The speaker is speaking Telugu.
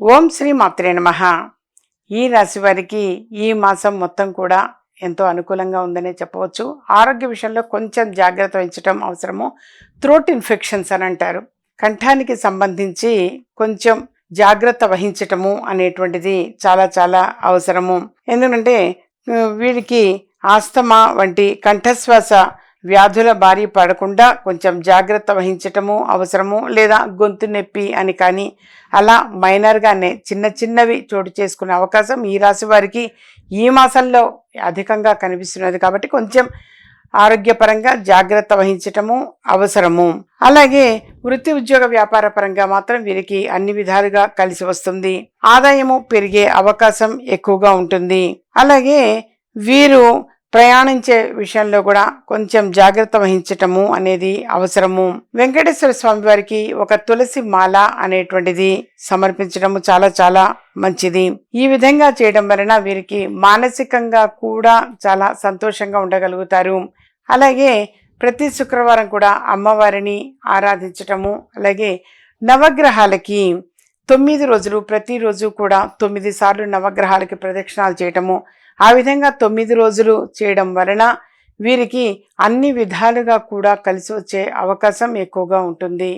ఓం శ్రీ మాత్రే నమ. ఈ రాశి వారికి ఈ మాసం మొత్తం కూడా ఎంతో అనుకూలంగా ఉందనే చెప్పవచ్చు. ఆరోగ్య విషయంలో కొంచెం జాగ్రత్త వహించడం అవసరము. థ్రోట్ ఇన్ఫెక్షన్స్ అని అంటారు. కంఠానికి సంబంధించి కొంచెం జాగ్రత్త వహించటము అనేటువంటిది చాలా చాలా అవసరము. ఎందుకంటే వీరికి ఆస్తమా వంటి కంఠశ్వాస వ్యాధుల బారి పడకుండా కొంచెం జాగ్రత్త వహించటము అవసరము లేదా గొంతు నొప్పి అని కానీ అలా మైనర్గానే చిన్న చిన్నవి చోటు చేసుకునే అవకాశం ఈ రాశి వారికి ఈ మాసంలో అధికంగా కనిపిస్తున్నది. కాబట్టి కొంచెం ఆరోగ్యపరంగా జాగ్రత్త వహించటము అవసరము. అలాగే వృత్తి ఉద్యోగ వ్యాపార పరంగా మాత్రం వీరికి అన్ని విధాలుగా కలిసి వస్తుంది. ఆదాయము పెరిగే అవకాశం ఎక్కువగా ఉంటుంది. అలాగే వీరు ప్రయాణించే విషయంలో కూడా కొంచెం జాగ్రత్త వహించటము అనేది అవసరము. వెంకటేశ్వర స్వామి వారికి ఒక తులసి మాల అనేటువంటిది సమర్పించడము చాలా చాలా మంచిది. ఈ విధంగా చేయడం వలన వీరికి మానసికంగా కూడా చాలా సంతోషంగా ఉండగలుగుతారు. అలాగే ప్రతి శుక్రవారం కూడా అమ్మవారిని ఆరాధించటము అలాగే నవగ్రహాలకి తొమ్మిది రోజులు ప్రతిరోజు కూడా తొమ్మిది సార్లు నవగ్రహాలకి ప్రదక్షిణాలు చేయటము ఆ విధంగా తొమ్మిది రోజులు చేయడం వలన వీరికి అన్ని విధాలుగా కూడా కలిసి వచ్చే అవకాశం ఎక్కువగా ఉంటుంది.